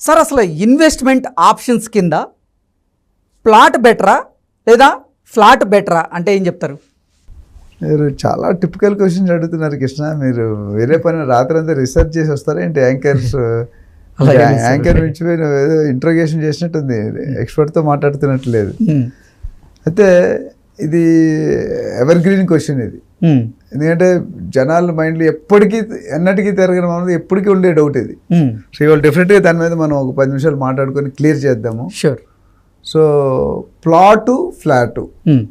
Sir అసలు investment options కింద plot బెటరా లేదా ఫ్లాట్ బెటరా అంటే ఏం చెప్తారు మీరు చాలా టిపికల్ క్వశ్చన్స్ అడుగుతున్నారు కృష్ణ మీరు వేరే పని రాత్రి అంతా రీసెర్చ్ చేసి వస్తారా ఏంటి యాంకర్స్. యాంకర్ నుంచి మీరు ఏదో ఇంట్రోగేషన్ చేసినట్టుంది ఎక్స్పర్ట్తో మాట్లాడుతున్నట్టు లేదు. అయితే ఇది ఎవర్ గ్రీన్ క్వశ్చన్ ఇది. ఎందుకంటే జనాల మైండ్లో ఎప్పటికీ ఎన్నటికీ తిరగడం అనేది ఎప్పటికీ ఉండే డౌట్ ఇది. మ్మ్. సో ఇవాళ డెఫినెట్గా దాని మీద మనం ఒక పది నిమిషాలు మాట్లాడుకొని క్లియర్ చేద్దాము. Sure so plot flat. మ్మ్.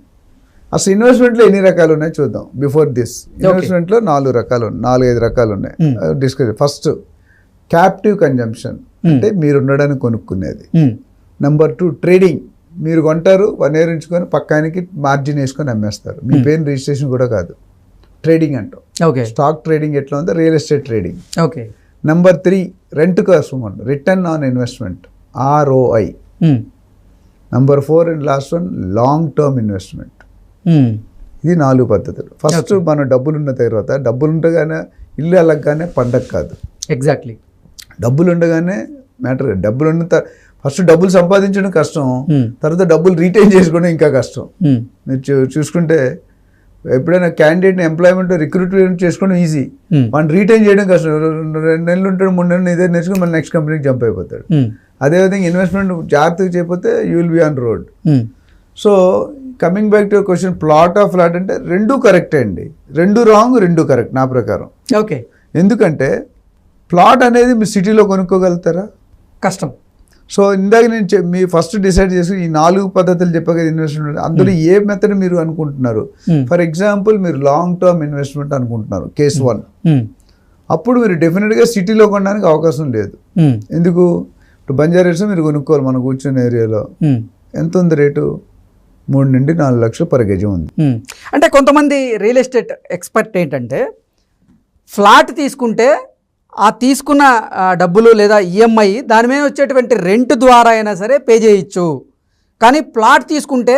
అసలు ఇన్వెస్ట్మెంట్లో ఎన్ని రకాలు ఉన్నాయి చూద్దాం. బిఫోర్ దిస్ ఇన్వెస్ట్మెంట్లో నాలుగు రకాలు ఉన్నాయి. నాలుగు ఐదు రకాలు ఉన్నాయి. Hmm. Discuss first captive consumption అంటే మీరు ఉండడానికి కొనుక్కునేది. నెంబర్ టూ ట్రేడింగ్ మీరు కొంటారు వన్ ఇయర్ ఉంచుకొని పక్కానికి మార్జిన్ వేసుకొని అమ్మేస్తారు. మీ పేరు రిజిస్ట్రేషన్ కూడా కాదు. ట్రేడింగ్ అంటాం ఓకే. స్టాక్ ట్రేడింగ్ ఎట్లా ఉందో real estate trading. Okay. Number three rent కోసం return on investment ROI. Number four and last one long term investment. ఇది నాలుగు పద్ధతులు. ఫస్ట్ మనం డబ్బులు ఉన్న తర్వాత డబ్బులు ఉండగానే ఇల్లు అలగ్గానే పండగ కాదు. ఎగ్జాక్ట్లీ డబ్బులు ఉండగానే మ్యాటర్ డబ్బులు ఉన్న ఫస్ట్ డబ్బులు సంపాదించడం కష్టం. మ్మ్. తర్వాత డబ్బులు రీటైన్ చేసుకోవడం ఇంకా కష్టం. మ్మ్. మీరు చూ- చూసుకుంటే ఎప్పుడైనా క్యాండిడేట్ని ఎంప్లాయ్మెంట్ రిక్రూట్మెంట్ చేసుకోవడం ఈజీ. మనం రీటైన్ చేయడం కష్టం. రెండు నెలలు ఉంటాడు మూడు నెలలు ఇదే నేర్చుకుని మన నెక్స్ట్ కంపెనీకి జంప్ అయిపోతాడు. మ్మ్. అదేవిధంగా ఇన్వెస్ట్మెంట్ జాగ్రత్తగా చేయకపోతే you will be on road. So coming back to question plot of flat అంటే రెండు కరెక్టే అండి. రెండు రాంగ్ రెండు కరెక్ట్ నా ప్రకారం. ఓకే ఎందుకంటే ప్లాట్ అనేది మీ సిటీలో కొనుక్కోగలుగుతారా? కష్టం. సో ఇందాక నేను మీ ఫస్ట్ డిసైడ్ చేసి ఈ నాలుగు పద్ధతులు చెప్పా కదా ఇన్వెస్ట్మెంట్ అందులో ఏ మెథడ్ మీరు అనుకుంటున్నారు. ఫర్ ఎగ్జాంపుల్ మీరు లాంగ్ టర్మ్ ఇన్వెస్ట్మెంట్ అనుకుంటున్నారు కేస్ వన్. అప్పుడు మీరు డెఫినెట్గా సిటీలో కొనడానికి అవకాశం లేదు. ఎందుకు ఇప్పుడు బంజారా హిల్స్ మీరు కొనుక్కోవాలి మనం కూర్చున్న ఏరియాలో. ఎంత ఉంది రేటు మూడు నుండి నాలుగు లక్షలు పర్ గజం ఉంది. అంటే కొంతమంది రియల్ ఎస్టేట్ ఎక్స్పర్ట్ ఏంటంటే ఫ్లాట్ తీసుకుంటే ఆ తీసుకున్న డబ్బులు లేదా ఈఎంఐ దాని మీద వచ్చేటువంటి రెంట్ ద్వారా అయినా సరే పే చేయొచ్చు. కానీ ప్లాట్ తీసుకుంటే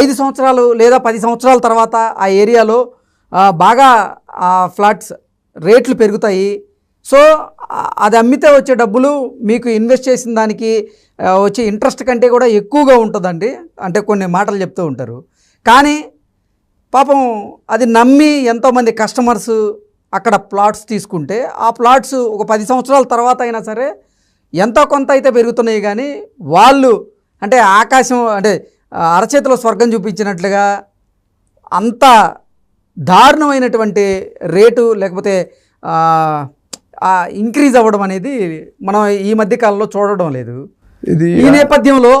ఐదు సంవత్సరాలు లేదా పది సంవత్సరాల తర్వాత ఆ ఏరియాలో బాగా ఆ ఫ్లాట్స్ రేట్లు పెరుగుతాయి. సో అది అమ్మితే వచ్చే డబ్బులు మీకు ఇన్వెస్ట్ చేసిన దానికి వచ్చే ఇంట్రెస్ట్ కంటే కూడా ఎక్కువగా ఉంటుందండి. అంటే కొన్ని మాటలు చెప్తూ ఉంటారు. కానీ పాపం అది నమ్మి ఎంతోమంది కస్టమర్స్ అక్కడ ప్లాట్స్ తీసుకుంటే ఆ ప్లాట్స్ ఒక పది సంవత్సరాల తర్వాత అయినా సరే ఎంతో కొంత అయితే పెరుగుతున్నాయి కానీ వాళ్ళు అంటే ఆకాశం అంటే అరచేతిలో స్వర్గం చూపించినట్లుగా అంత దారుణమైనటువంటి రేటు లేకపోతే ఇంక్రీజ్ అవ్వడం అనేది మనం ఈ మధ్య కాలంలో చూడడం లేదు. ఇది ఈ నేపథ్యంలో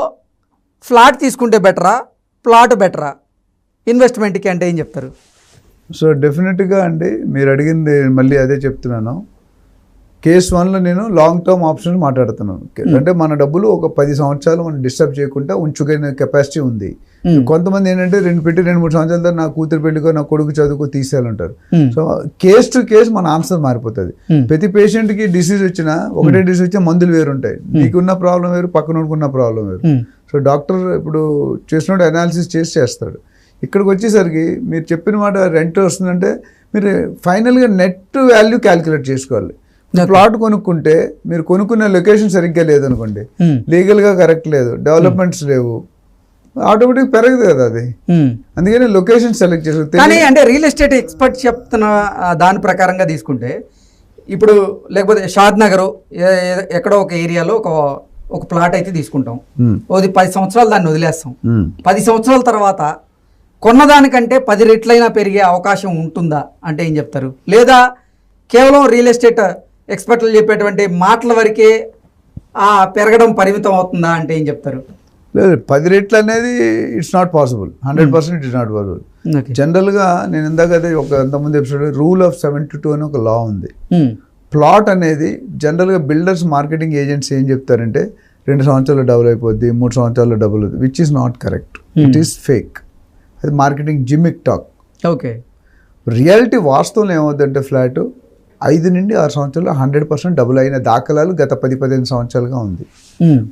ఫ్లాట్ తీసుకుంటే బెటరా ప్లాట్ బెటరా? ఇన్వెస్ట్మెంట్కి అంటే ఏం చెప్తారు? సో డెఫినెట్గా అండి మీరు అడిగింది మళ్ళీ అదే చెప్తున్నాను. కేస్ వన్లో నేను లాంగ్ టర్మ్ ఆప్షన్ మాట్లాడుతున్నాను. అంటే మన డబ్బులు ఒక పది సంవత్సరాలు మనం డిస్టర్బ్ చేయకుండా ఉంచుకునే కెపాసిటీ ఉంది. కొంతమంది ఏంటంటే రెండు పెట్టి రెండు మూడు సంవత్సరాల తర్వాత నా కూతురు పెళ్ళికో నా కొడుకు చదువుకో తీసేయాలంటారు. Hmm. So case to case మన ఆన్సర్ మారిపోతుంది. Hmm. ప్రతి పేషెంట్కి డిసీజ్ వచ్చినా ఒకటే డిసీజ్ వచ్చినా మందులు వేరు ఉంటాయి నీకున్న ప్రాబ్లం వేరు పక్కన ఉన్న ప్రాబ్లం వేరు. Hmm. సో డాక్టర్ ఇప్పుడు చేసినప్పుడు అనాలిసిస్ చేసి చేస్తాడు. ఇక్కడికి వచ్చేసరికి మీరు చెప్పిన మాట రెంట్ వస్తుందంటే మీరు ఫైనల్గా నెట్ వాల్యూ క్యాలిక్యులేట్ చేసుకోవాలి. ప్లాట్ కొనుక్కుంటే మీరు కొనుక్కునే లొకేషన్ సరిగ్గా లేదనుకోండి. లీగల్గా కరెక్ట్ లేదు. డెవలప్మెంట్స్ లేవు. ఆటోమేటిక్ పెరగదు కదా అది. అందుకని లొకేషన్ సెలెక్ట్ కానీ అంటే రియల్ ఎస్టేట్ ఎక్స్పర్ట్ చెప్తున్న దాని ప్రకారంగా తీసుకుంటే ఇప్పుడు లేకపోతే షాద్ నగర్ ఎక్కడో ఒక ఏరియాలో ఒక ఒక ప్లాట్ అయితే తీసుకుంటాం. ఓది పది సంవత్సరాలు దాన్ని వదిలేస్తాం. పది సంవత్సరాల తర్వాత కొన్నదానికంటే పది రెట్లైనా పెరిగే అవకాశం ఉంటుందా అంటే ఏం చెప్తారు? లేదా కేవలం రియల్ ఎస్టేట్ ఎక్స్పర్ట్లు చెప్పేటువంటి మాటల వరకే ఆ పెరగడం పరిమితం అవుతుందా అంటే ఏం చెప్తారు? లేదు పది రెట్లు అనేది it's not possible hundred percent it's not possible జనరల్గా నేను ఇందాక అదే ఒక అంతకుముందు episode rule of seventy two అని ఒక లా ఉంది. ప్లాట్ అనేది జనరల్గా బిల్డర్స్ మార్కెటింగ్ ఏజెంట్స్ ఏం చెప్తారంటే రెండు సంవత్సరాలు డబుల్ అయిపోద్ది మూడు సంవత్సరాలు డబుల్ అవుతుంది which is not correct it is fake అది marketing gimmick talk. Okay. Reality వాస్తవంలో ఏమవుతుందంటే ఫ్లాట్ ఐదు నుండి ఆరు సంవత్సరాలు హండ్రెడ్ పర్సెంట్ డబుల్ అయిన దాఖలాలు గత పది పదిహేను సంవత్సరాలుగా ఉంది.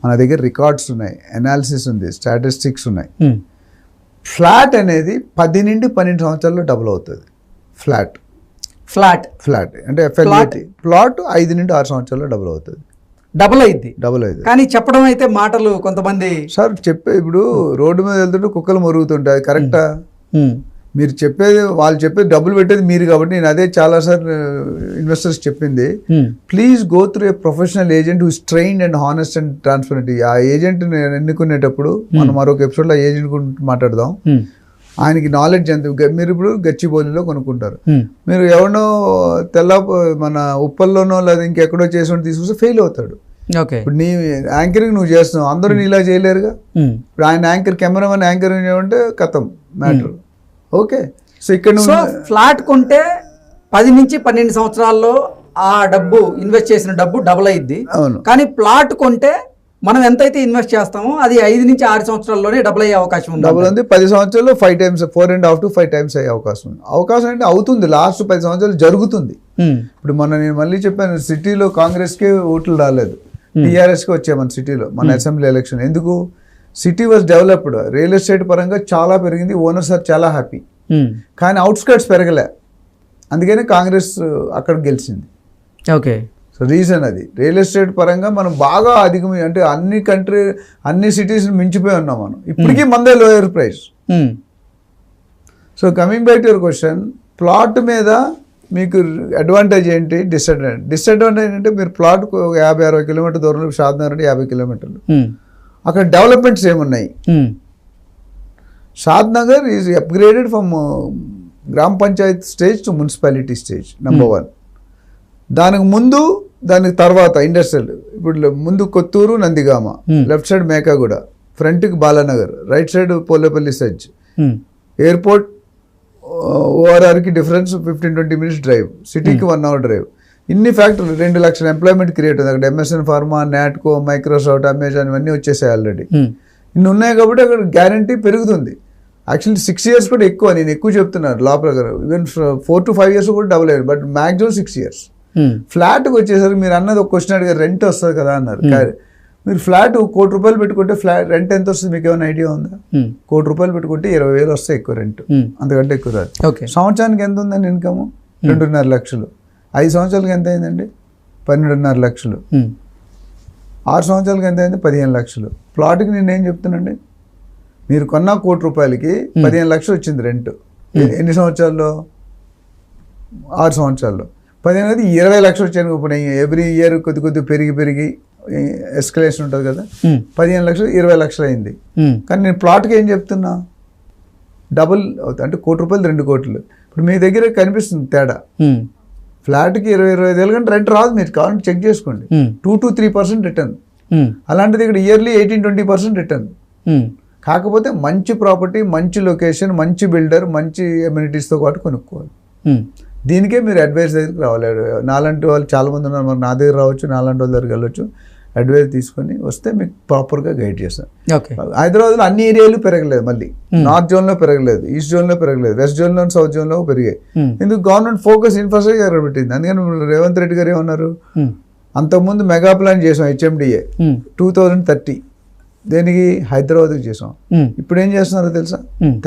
మన దగ్గర రికార్డ్స్ ఉన్నాయి అనాలిసిస్ ఉంది స్టాటిస్టిక్స్ ఉన్నాయి. ఫ్లాట్ అనేది పది నుండి పన్నెండు సంవత్సరాల్లో డబుల్ అవుతుంది. ఫ్లాట్. ఫ్లాట్. ఫ్లాట్. అంటే F L A T plot ఐదు నుండి ఆరు సంవత్సరాల్లో డబుల్ అవుతుంది. డబుల్ అయింది. డబుల్ అయింది. కానీ చెప్పడం అయితే మాటలు కొంతమంది సార్ చెప్పే ఇప్పుడు రోడ్డు మీద వెళ్తుంటే కుక్కలు మరుగుతుంటాయి. అది కరెక్టా మీరు చెప్పేది వాళ్ళు చెప్పేది డబ్బులు పెట్టేది మీరు కాబట్టి నేను అదే చాలాసార్లు ఇన్వెస్టర్స్ చెప్పింది. Please go through a professional agent who's trained and honest and transparent ఆ ఏజెంట్ ఎన్నుకునేటప్పుడు మనం మరొక ఎపిసోడ్లో ఏజెంట్ గురించి మాట్లాడదాం. ఆయనకి నాలెడ్జ్ ఎంత? మీరు ఇప్పుడు గచ్చిబౌలిలో కొనుక్కుంటారు. మీరు ఎవరినో తెల్ల మన ఉప్పల్లోనో లేదా ఇంకెక్కడో చేసి తీసుకొస్తే ఫెయిల్ అవుతాడు. ఓకే. ఇప్పుడు నీ యాంకరింగ్ నువ్వు చేస్తున్నావు. అందరూ నీలా చేయలేరుగా? ఉమ్. ఇప్పుడు ఆయన యాంకర్ కెమెరామెన్ యాంకరింగ్ చేయమంటే కథం మ్యాటర్. ఓకే. సో ఇక్కడ ఫ్లాట్ కొంటే పది నుంచి పన్నెండు సంవత్సరాల్లో ఆ డబ్బు ఇన్వెస్ట్ చేసిన డబ్బు డబుల్ అయింది అవును. కానీ ప్లాట్ కొంటే మనం ఎంతైతే ఇన్వెస్ట్ చేస్తామో అది ఐదు నుంచి ఆరు సంవత్సరాల్లోనే డబుల్ అయ్యే అవకాశం ఉంది డబుల్ ఉంది. పది సంవత్సరాలు five times four and half to five times అయ్యే అవకాశం ఉంది. అవకాశం అంటే అవుతుంది. లాస్ట్ పది సంవత్సరాలు జరుగుతుంది. ఇప్పుడు మొన్న నేను మళ్ళీ చెప్పాను సిటీలో కాంగ్రెస్కి ఓట్లు రాలేదు. టీఆర్ఎస్కి వచ్చాయి మన సిటీలో మన అసెంబ్లీ ఎలక్షన్. ఎందుకు? City was developed. Real estate పరంగా చాలా పెరిగింది. ఓనర్స్ ఆర్ చాలా హ్యాపీ. కానీ అవుట్స్కట్స్ పెరగలే. అందుకని కాంగ్రెస్ అక్కడ గెలిచింది. ఓకే. సో రీజన్ అది. రియల్ ఎస్టేట్ పరంగా మనం బాగా అధికం అంటే అన్ని కంట్రీ అన్ని సిటీస్ మించిపోయి ఉన్నాం మనం. ఇప్పటికీ మందే lower price so coming back to your question plot మీద మీకు అడ్వాంటేజ్ ఏంటి? డిసడ్వాంటేజ్ డిసడ్వాంటేజ్ అంటే మీరు ప్లాట్ యాభై అరవై కిలోమీటర్ దూరంలో షాద్నగర్ అంటే యాభై కిలోమీటర్లు. ఉమ్, అక్కడ డెవలప్మెంట్స్ ఏమున్నాయి? Um, Shadnagar is upgraded from గ్రామ panchayat stage to municipality stage number one దానికి ముందు దానికి తర్వాత ఇండస్ట్రియల్ ఇప్పుడు ముందు Kothur Nandigama. Hmm. Left side Mekaguda ఫ్రంట్కి Balanagar. Right side Polepalli SEZ airport ఓఆర్ఆర్కి difference fifteen twenty minutes drive సిటీకి వన్ అవర్ డ్రైవ్ ఇన్ని ఫ్యాక్టరీలు రెండు లక్షల ఎంప్లాయ్మెంట్ క్రియేట్ ఉంది. అక్కడ MSN pharma Natco Microsoft Amazon ఇవన్నీ వచ్చేసాయి ఆల్రెడీ ఉమ్, ఇన్ని ఉన్నాయి కాబట్టి అక్కడ గ్యారంటీ పెరుగుతుంది. యాక్చువల్లీ సిక్స్ ఇయర్స్ కూడా ఎక్కువ. నేను ఎక్కువ చెప్తున్నాను లా ప్రకారం. Even four to five years కూడా డబుల్ అయ్యారు. బట్ మ్యాక్సిమం సిక్స్ ఇయర్స్ ఫ్లాట్కి వచ్చేసరికి మీరు అన్నది ఒక క్వశ్చన్ అడిగారు రెంట్ వస్తుంది కదా అన్నారు. మీరు ఫ్లాట్ కోటి రూపాయలు పెట్టుకుంటే ఫ్లాట్ రెంట్ ఎంత వస్తుంది? మీకు ఏమైనా ఐడియా ఉందా? కోటి రూపాయలు పెట్టుకుంటే ఇరవై వేలు వస్తాయి ఎక్కువ రెంట్ అంతకంటే ఎక్కువ రాదు ఓకే. సంవత్సరానికి ఎంత ఉందండి ఇన్కమ్ రెండున్నర లక్షలు. ఐదు సంవత్సరాలకి ఎంత అయిందండి? పన్నెండున్నర లక్షలు. ఆరు సంవత్సరాలకి ఎంత అయింది? పదిహేను లక్షలు. ప్లాట్కి నేను ఏం చెప్తానండి మీరు కొన్న కోటి రూపాయలకి పదిహేను లక్షలు వచ్చింది రెంట్ ఎన్ని సంవత్సరాల్లో? ఆరు సంవత్సరాల్లో. పదిహేను ఇరవై లక్షలు వచ్చాను ఇప్పుడు ఎవ్రీ ఇయర్ కొద్ది కొద్ది పెరిగి పెరిగి ఎస్కలేషన్ ఉంటుంది కదా. పదిహేను లక్షలు ఇరవై లక్షలు అయింది. కానీ నేను ప్లాట్కి ఏం చెప్తున్నా? డబుల్ అవుతుంది. అంటే కోటి రూపాయలు రెండు కోట్లు. ఇప్పుడు మీ దగ్గర కనిపిస్తుంది తేడా. ఫ్లాట్కి ఇరవై ఇరవై ఐదు కంటే రెంట్ రాదు మీరు. కావాలంటే చెక్ చేసుకోండి. Two to three percent return అలాంటిది ఇక్కడ yearly eighteen twenty percent return కాకపోతే మంచి ప్రాపర్టీ మంచి లొకేషన్ మంచి బిల్డర్ మంచి ఎమ్యూనిటీస్తో పాటు కొనుక్కోవాలి. దీనికే మీరు అడ్వైస్ దగ్గరికి రావాలి నాలాంటి వాళ్ళు చాలామంది ఉన్నారు. మరి నా దగ్గర రావచ్చు నాలాంటి వాళ్ళ దగ్గరికి వెళ్ళొచ్చు. అడ్వైస్ తీసుకొని వస్తే మీకు ప్రాపర్గా గైడ్ చేస్తాను ఓకే. హైదరాబాద్లో అన్ని ఏరియాలు పెరగలేదు మళ్ళీ. నార్త్ జోన్లో పెరగలేదు ఈస్ట్ జోన్లో పెరగలేదు వెస్ట్ జోన్లో సౌత్ జోన్లో పెరిగాయి. ఎందుకు గవర్నమెంట్ ఫోకస్ ఇన్ఫ్రాస్ట్రక్చర్ పెట్టింది? అందుకని రేవంత్ రెడ్డి గారు ఏమన్నారు? అంతకుముందు మెగా ప్లాన్ చేసాం హెచ్ఎండిఏ టూ థౌజండ్ థర్టీ దేనికి? హైదరాబాద్కి చేసాం. ఇప్పుడు ఏం చేస్తున్నారో తెలుసా?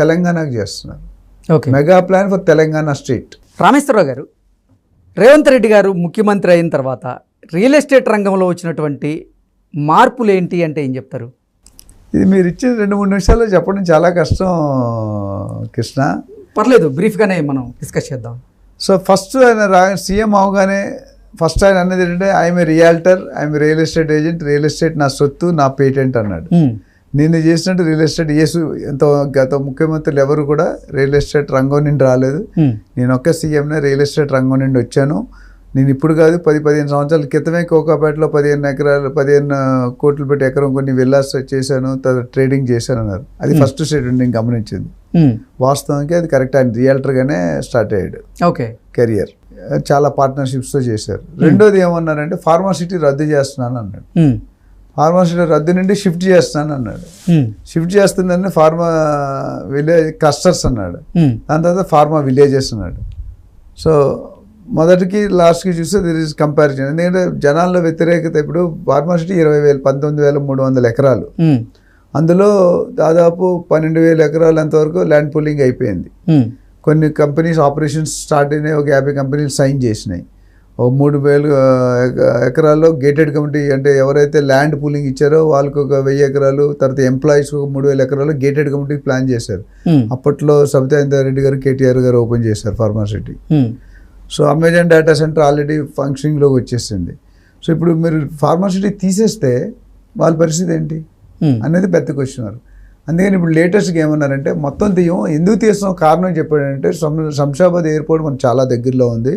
తెలంగాణకి చేస్తున్నారు. Okay. Mega plan for Telangana state Rameshwararao garu Revanth Reddy గారు ముఖ్యమంత్రి అయిన తర్వాత రియల్ ఎస్టేట్ రంగంలో వచ్చినటువంటి మార్పులు ఏంటి అంటే ఏం చెప్తారు? ఇది మీరు ఇచ్చిన రెండు మూడు నిమిషాల్లో చెప్పడం చాలా కష్టం కృష్ణ. పర్లేదు బ్రీఫ్గానే మనం డిస్కస్ చేద్దాం. సో ఫస్ట్ ఆయన రా సీఎం అవగానే ఫస్ట్ ఆయన అన్నది ఏంటంటే I'm a realtor I'm real estate agent real estate నా సొత్తు నా పేటెంట్ అన్నాడు. ఉమ్, నేను చేసినట్టు రియల్ ఎస్టేట్ యేసు ఎంతో గత ముఖ్యమంత్రులు ఎవరు కూడా రియల్ ఎస్టేట్ రంగం నుండి రాలేదు. నేను ఒక్క సీఎంనే రియల్ ఎస్టేట్ రంగం నుండి వచ్చాను. నేను ఇప్పుడు కాదు పది పదిహేను సంవత్సరాల క్రితమే కోకాపేటలో పదిహేను ఎకరాలు పదిహేను కోట్లు పెట్టి ఎకరం కొన్ని విల్లాస్ చేశాను తర్వాత ట్రేడింగ్ చేశాను అన్నారు. అది ఫస్ట్ స్టేట్ నేను గమనించింది. వాస్తవానికి అది కరెక్ట్ ఆయన రియల్టర్గానే స్టార్ట్ అయ్యాడు. ఓకే. కెరియర్ చాలా పార్ట్నర్షిప్స్తో చేశారు. రెండోది ఏమన్నారంటే ఫార్మాసిటీ రద్దు చేస్తున్నాను అన్నాడు. ఉమ్, ఫార్మాసిటీ రద్దు నుండి షిఫ్ట్ చేస్తున్నాను అన్నాడు. షిఫ్ట్ చేస్తుందని ఫార్మా విలేజ్ క్లస్టర్స్ అన్నాడు. దాని తర్వాత ఫార్మా విలేజెస్ అన్నాడు. సో మొదటికి లాస్ట్కి చూస్తే దిర్ ఇస్ కంపారిజన్ ఎందుకంటే జనాల్లో వ్యతిరేకత ఇప్పుడు ఫార్మాసిటీ ఇరవై వేలు పంతొమ్మిది వేల మూడు వందల ఎకరాలు. అందులో దాదాపు పన్నెండు వేల ఎకరాలు అంతవరకు ల్యాండ్ పూలింగ్ అయిపోయింది. కొన్ని కంపెనీస్ ఆపరేషన్స్ స్టార్ట్ అయినాయి ఒక యాభై కంపెనీలు సైన్ చేసినాయి. మూడు వేలు ఎకరాల్లో గేటెడ్ కమిటీ అంటే ఎవరైతే ల్యాండ్ పూలింగ్ ఇచ్చారో వాళ్ళకి ఒక వెయ్యి ఎకరాలు తర్వాత ఎంప్లాయీస్ ఒక మూడు వేల ఎకరాలు గేటెడ్ కమిటీ ప్లాన్ చేశారు. ఉమ్, అప్పట్లో సబితా రెడ్డి గారు కేటీఆర్ గారు ఓపెన్ చేశారు pharma city so Amazon data center already ఫంక్షనింగ్లోకి వచ్చేసింది. సో ఇప్పుడు మీరు ఫార్మాసిటీ తీసేస్తే వాళ్ళ పరిస్థితి ఏంటి? ఉమ్, అనేది పెద్ద క్వశ్చన్ అందుకని ఇప్పుడు లేటెస్ట్గా ఏమన్నారంటే మొత్తం తీయం ఎందుకు తీస్తున్నాం కారణం చెప్పాడంటే శంషాబాద్ ఎయిర్పోర్ట్ మనకు చాలా దగ్గరలో ఉంది.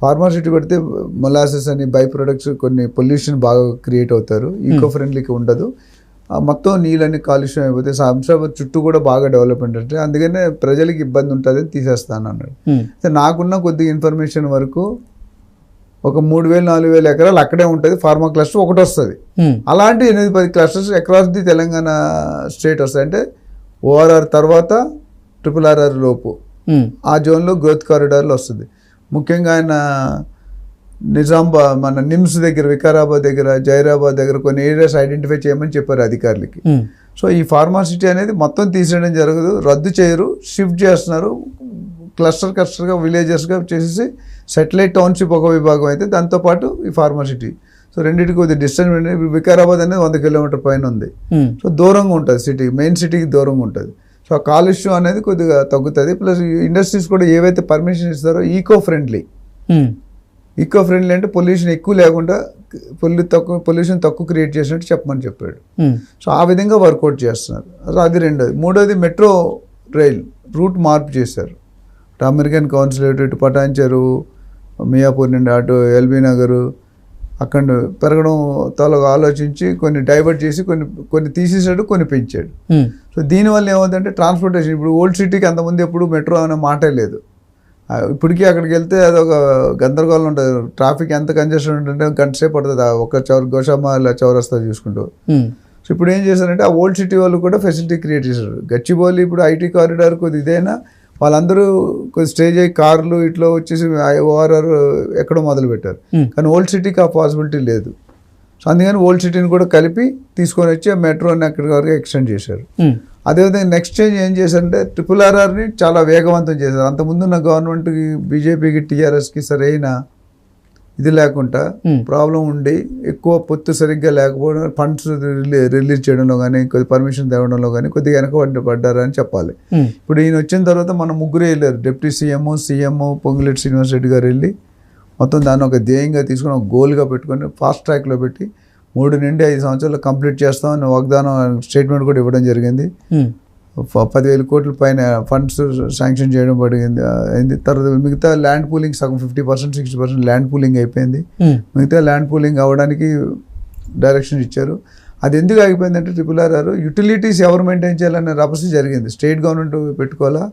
ఫార్మాసిటీ పెడితే మొలాసెస్ అని బై ప్రొడక్ట్స్ కొన్ని పొల్యూషన్ బాగా క్రియేట్ అవుతారు. ఈకో ఫ్రెండ్లీగా ఉండదు. మొత్తం నీళ్ళని కాలుష్యం అయిపోతే శంషాబాద్ చుట్టూ కూడా బాగా డెవలప్మెంట్ అంటే అందుకనే ప్రజలకు ఇబ్బంది ఉంటుంది తీసేస్తాను అన్నాడు నాకున్న కొద్ది ఇన్ఫర్మేషన్ వరకు ఒక మూడు వేలు నాలుగు వేల ఎకరాలు అక్కడే ఉంటుంది ఫార్మా క్లస్టర్ ఒకటి వస్తుంది. అలాంటి ఎనిమిది పది clusters across the Telangana state వస్తాయి. అంటే ఓఆర్ఆర్ తర్వాత ట్రిపుల్ ఆర్ఆర్ లోపు. ఆ జోన్లో గ్రోత్ కారిడార్లో వస్తుంది. ముఖ్యంగా ఆయన నిజాంబా మన నిమ్స్ దగ్గర వికారాబాద్ దగ్గర జైరాబాద్ దగ్గర కొన్ని ఏరియాస్ ఐడెంటిఫై చేయమని చెప్పారు అధికారులకి. సో ఈ ఫార్మాసిటీ అనేది మొత్తం తీసేయడం జరగదు. రద్దు చేయరు. షిఫ్ట్ చేస్తున్నారు. క్లస్టర్ క్లస్టర్గా విలేజెస్గా చేసేసి సెటిలైట్ టౌన్షిప్ ఒక విభాగం అయితే దాంతోపాటు ఈ ఫార్మాసిటీ సో రెండింటికి కొద్ది డిస్టెన్స్ ఇప్పుడు వికారాబాద్ అనేది వంద కిలోమీటర్ పైన ఉంది. సో దూరంగా ఉంటుంది సిటీ మెయిన్ సిటీకి దూరంగా ఉంటుంది. సో ఆ కాలుష్యం అనేది కొద్దిగా తగ్గుతుంది. ప్లస్ ఇండస్ట్రీస్ కూడా ఏవైతే పర్మిషన్ ఇస్తారో ఈకో ఫ్రెండ్లీ ఈకో ఫ్రెండ్లీ అంటే పొల్యూషన్ ఎక్కువ లేకుండా పొల్యూ తక్కువ పొల్యూషన్ తక్కువ క్రియేట్ చేసినట్టు చెప్పమని చెప్పాడు. సో ఆ విధంగా వర్కౌట్ చేస్తున్నారు. సో అది రెండోది. మూడోది మెట్రో రైల్ రూట్ మార్పు చేశారు. అమెరికన్ కౌన్సిలేట్ ఇటు పటాన్చెరు మియాపూర్ నుండి అటు ఎల్బీ నగర్ అక్కడ పెరగడం తాలూకు ఆలోచించి కొన్ని డైవర్ట్ చేసి కొన్ని కొన్ని తీసేసాడు కొన్ని పెంచాడు సో దీనివల్ల ఏమవుతుందంటే ట్రాన్స్పోర్టేషన్ ఇప్పుడు ఓల్డ్ సిటీకి అంతకుముందు ఎప్పుడు మెట్రో అనే మాటే లేదు. ఇప్పటికీ అక్కడికి వెళ్తే అదొక గందరగోళం ఉంటుంది. ట్రాఫిక్ ఎంత కంజెషన్ ఉంటుంటే గంట సేపు పడుతుంది. ఆ ఒక చౌర గోషామా ఇలా చౌరస్తా చూసుకుంటూ. సో ఇప్పుడు ఏం చేశారంటే ఆ ఓల్డ్ సిటీ వాళ్ళు కూడా ఫెసిలిటీ క్రియేట్ చేశారు. గచ్చిబౌలి ఇప్పుడు ఐటీ కారిడార్ కొద్ది ఇదైనా వాళ్ళందరూ కొద్ది స్టేజ్ అయ్యి కార్లు ఇట్లా వచ్చేసి ఓఆర్ఆర్ ఎక్కడో మొదలు పెట్టారు కానీ ఓల్డ్ సిటీకి ఆ పాసిబిలిటీ లేదు. సో అందుకని ఓల్డ్ సిటీని కూడా కలిపి తీసుకొని వచ్చి ఆ మెట్రోని అక్కడి వరకు ఎక్స్టెండ్ చేశారు. అదేవిధంగా నెక్స్ట్ చేంజ్ ఏం చేశారంటే ట్రిపుల్ ఆర్ఆర్ని చాలా వేగవంతం చేశారు. అంతకుముందున్న గవర్నమెంట్కి బీజేపీకి టీఆర్ఎస్కి సరైన ఇది లేకుండా ప్రాబ్లం ఉండి ఎక్కువ పొత్తు సరిగ్గా లేకపోవడం ఫండ్స్ రిలీజ్ చేయడంలో కానీ కొద్ది పర్మిషన్ తేవడంలో కానీ కొద్దిగా వెనకబడి పడ్డారని చెప్పాలి. ఇప్పుడు ఈయన వచ్చిన తర్వాత మన ముగ్గురే వెళ్ళారు. Deputy CM CM Ponguleti Srinivas Reddy garu వెళ్ళి మొత్తం దాన్ని ఒక ధ్యేయంగా తీసుకొని ఒక గోల్గా పెట్టుకొని ఫాస్ట్ ట్రాక్లో పెట్టి మూడు నుండి ఐదు సంవత్సరాలు కంప్లీట్ చేస్తామని వాగ్దానం స్టేట్మెంట్ కూడా ఇవ్వడం జరిగింది. పదివేల కోట్ల పైన ఫండ్స్ శాంక్షన్ చేయడం పడింది అయింది. తర్వాత మిగతా ల్యాండ్ పూలింగ్ సగం fifty percent sixty percent land pooling అయిపోయింది. మిగతా ల్యాండ్ పూలింగ్ అవ్వడానికి డైరెక్షన్ ఇచ్చారు. అది ఎందుకు ఆగిపోయిందంటే ట్రిపుల్ ఆర్ యూటిలిటీస్ ఎవరు మెయింటైన్ చేయాలనే రపసి జరిగింది. స్టేట్ గవర్నమెంట్ పెట్టుకోవాలా?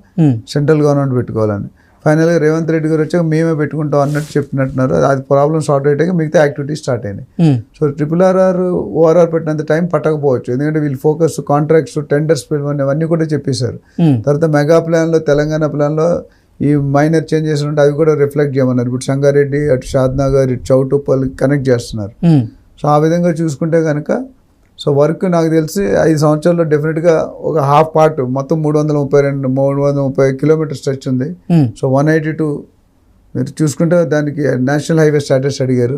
సెంట్రల్ గవర్నమెంట్ పెట్టుకోవాలని. ఫైనల్గా రేవంత్ రెడ్డి గారు వచ్చాక మేమే పెట్టుకుంటాం అన్నట్టు చెప్పినట్టున్నారు. అది ప్రాబ్లం సార్ట్ అయ్యాక మిగతా యాక్టివిటీస్ స్టార్ట్ అయినాయి. సో ట్రిపుల్ ఆర్ఆర్ ఓఆర్ఆర్ పెట్టినంత టైం పట్టకపోవచ్చు. ఎందుకంటే వీళ్ళు ఫోకస్ కాంట్రాక్ట్స్ టెండర్స్ అవన్నీ కూడా చెప్పేశారు. తర్వాత మెగా ప్లాన్లో తెలంగాణ ప్లాన్లో ఈ మైనర్ చేంజెస్ ఉంటే అవి కూడా రిఫ్లెక్ట్ చేయమన్నారు. ఇప్పుడు సంగారెడ్డి అటు షాద్నగర్ ఇటు చౌటుప్పల్ కనెక్ట్ చేస్తున్నారు. సో ఆ విధంగా చూసుకుంటే కనుక సో వర్క్ నాకు తెలిసి ఐదు సంవత్సరాల్లో డెఫినెట్గా ఒక హాఫ్ పార్ట్ మొత్తం మూడు వందల ముప్పై రెండు మూడు వందల ముప్పై కిలోమీటర్ స్ట్రెచ్ ఉంది. Um, so one eighty two మీరు చూసుకుంటే దానికి నేషనల్ హైవే స్టాటస్ అడిగారు.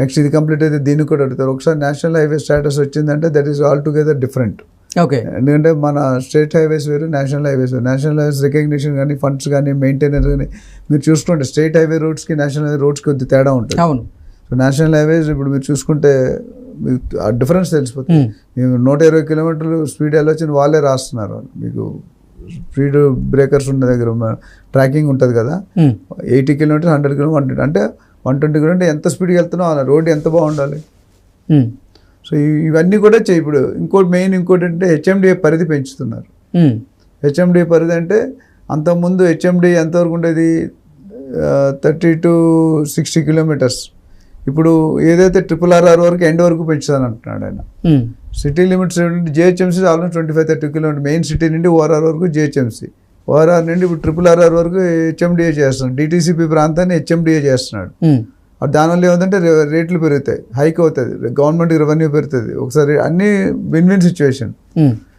నెక్స్ట్ ఇది కంప్లీట్ అయితే దీన్ని కూడా అడుగుతారు. ఒకసారి నేషనల్ హైవే స్టేటస్ వచ్చిందంటే that is altogether different okay ఎందుకంటే మన స్టేట్ హైవేస్ వేరు నేషనల్ హైవేస్ వేరు. నేషనల్ హైవేస్ రికగ్నిషన్ కానీ ఫండ్స్ కానీ మెయింటెనెన్స్ కానీ మీరు చూసుకుంటే స్టేట్ హైవే రోడ్స్కి నేషనల్ హైవే రోడ్స్కి కొద్ది తేడా ఉంటుంది. అవును. సో నేషనల్ హైవేస్ ఇప్పుడు మీరు చూసుకుంటే మీకు ఆ డిఫరెన్స్ తెలిసిపోతుంది. ఉమ్, మీకు నూట ఇరవై కిలోమీటర్లు స్పీడ్ వెళ్ళొచ్చిన వాళ్ళే రాస్తున్నారు. మీకు స్పీడ్ బ్రేకర్స్ ఉన్న దగ్గర ట్రాకింగ్ ఉంటుంది కదా. Um, eighty kilometres hundred kilometre అంటే వన్ ట్వంటీ కిలోమీటర్ ఎంత స్పీడ్కి వెళ్తున్నావు అలా రోడ్ ఎంత బాగుండాలి? ఉమ్, సో ఇవన్నీ కూడా చేయి. ఇప్పుడు ఇంకోటి మెయిన్ ఇంకోటి అంటే హెచ్ఎండిఏ పరిధి పెంచుతున్నారు. ఉమ్, హెచ్ఎండి పరిధి అంటే అంతకుముందు హెచ్ఎండి ఎంతవరకు ఉండేది? Thirty to sixty kilometres. ఇప్పుడు ఏదైతే ట్రిపుల్ ఆర్ఆర్ వరకు ఎండ్ వరకు పెంచుతాను అంటున్నాడు ఆయన. City limits GHMC almost twenty five thirty kilometre main city నుండి ఓఆర్ఆర్ వరకు జిహెచ్ఎంసీ ఓఆర్ఆర్ నుండి ఇప్పుడు ట్రిపుల్ ఆర్ఆర్ వరకు హెచ్ఎండిఏ చేస్తున్నాడు. డిటీసీపీ ప్రాంతాన్ని హెచ్ఎండిఏ చేస్తున్నాడు. దానివల్ల రే- రేట్లు పెరుగుతాయి. హైక్ అవుతుంది. గవర్నమెంట్కి రెవెన్యూ పెరుగుతుంది. ఒకసారి అన్ని విన్ విన్ సిచ్యువేషన్